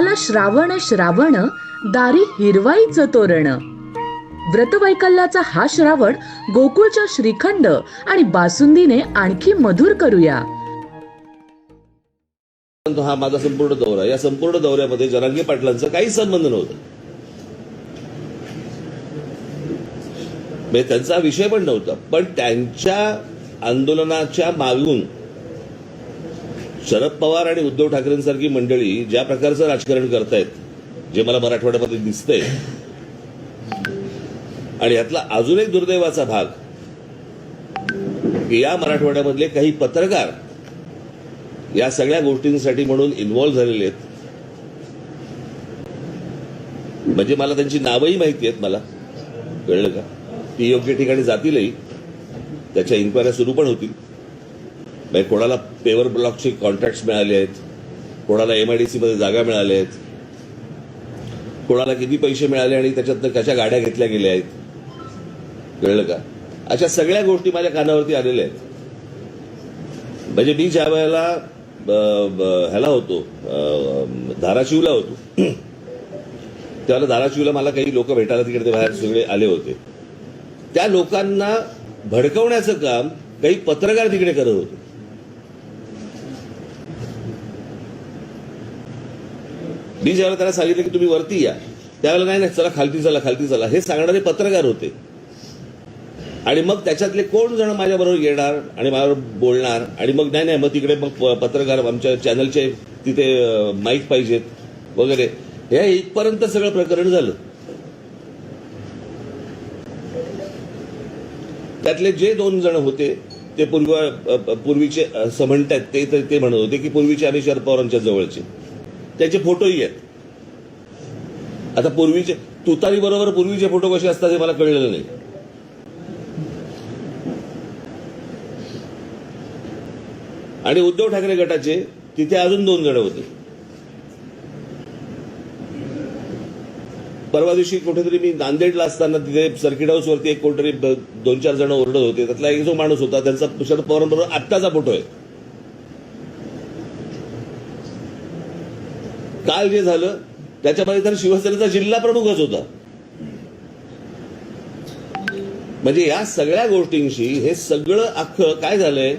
आला श्रावण श्रावण दारी हिरवाईचं तोरण. व्रतवैकल्याचा हा श्रावण गोकुळच्या श्रीखंड आणि बासुंदीने आणखी मधुर करूया. परंतु हा माझा संपूर्ण दौरा. या संपूर्ण दौऱ्यामध्ये जरांगे पाटलांचा काही संबंध नव्हता. म्हणजे त्यांचा विषय पण नव्हता. पण त्यांच्या आंदोलनाच्या मागून शरद पवार आणि उद्धव ठाकरेंसारखी मंडळी ज्या प्रकारचं राजकारण करतायत जे मला मराठवाड्यामध्ये दिसतंय आणि यातला अजून एक दुर्दैवाचा भाग की या मराठवाड्यामधले काही पत्रकार या सगळ्या गोष्टींसाठी म्हणून इन्व्हॉल्व्ह झालेले आहेत. म्हणजे मला त्यांची नावही माहिती आहेत मला. कळलं का? ती योग्य ठिकाणी जातीलही. त्याच्या इन्क्वायऱ्या सुरू पण होतील. म्हणजे कोणाला पेवर ब्लॉकचे कॉन्ट्रॅक्ट मिळाले आहेत कोणाला एम आय डी मध्ये जागा मिळाल्या आहेत कोणाला किती पैसे मिळाले आणि त्याच्यातनं कशा गाड्या घेतल्या गेल्या आहेत. कळलं का? अशा सगळ्या गोष्टी माझ्या कानावरती आलेल्या आहेत. म्हणजे मी ज्या वेळेला ह्याला होतो धाराशिवला होतो त्यावेळेला धाराशिवला मला काही लोक भेटायला तिकडे ते बाहेर सगळे आले होते. त्या लोकांना भडकवण्याचं काम काही पत्रकार तिकडे करत होते. मी ज्यावेळेला त्याला सांगितलं की तुम्ही वरती या. त्यावेळेला नाही नाही चला खालती चला खालती चला. हे सांगणारे पत्रकार होते. आणि मग त्याच्यातले कोण जण माझ्याबरोबर येणार आणि माझ्याबरोबर बोलणार आणि मग नाही नाही मग तिकडे मग पत्रकार आमच्या चॅनलचे तिथे माईक पाहिजेत वगैरे. हे इथपर्यंत सगळं प्रकरण झालं. त्यातले जे दोन जण होते ते पूर्वी पूर्वीचे असं म्हणतात ते तर ते म्हणत होते की पूर्वीचे आम्ही शरद पवारांच्या जवळचे. त्याचे फोटोही आहेत. आता पूर्वीचे तुतारी बरोबर पूर्वीचे फोटो कसे असतात हे मला कळलेलं नाही. आणि उद्धव ठाकरे गटाचे तिथे अजून दोन जण होते. परवा दिवशी कुठेतरी मी नांदेडला असताना तिथे सर्किट हाऊस वरती एक कोणतरी दोन चार जण ओरडत होते. त्यातला एक जो माणूस होता त्यांचा शरद पवारांबरोबर आत्ताचा फोटो आहे. काल जे झालं त्याच्यामध्ये तर शिवसेनेचा जिल्हा प्रमुखच होता. म्हणजे या सगळ्या गोष्टींशी हे सगळं अख्खं काय झालंय?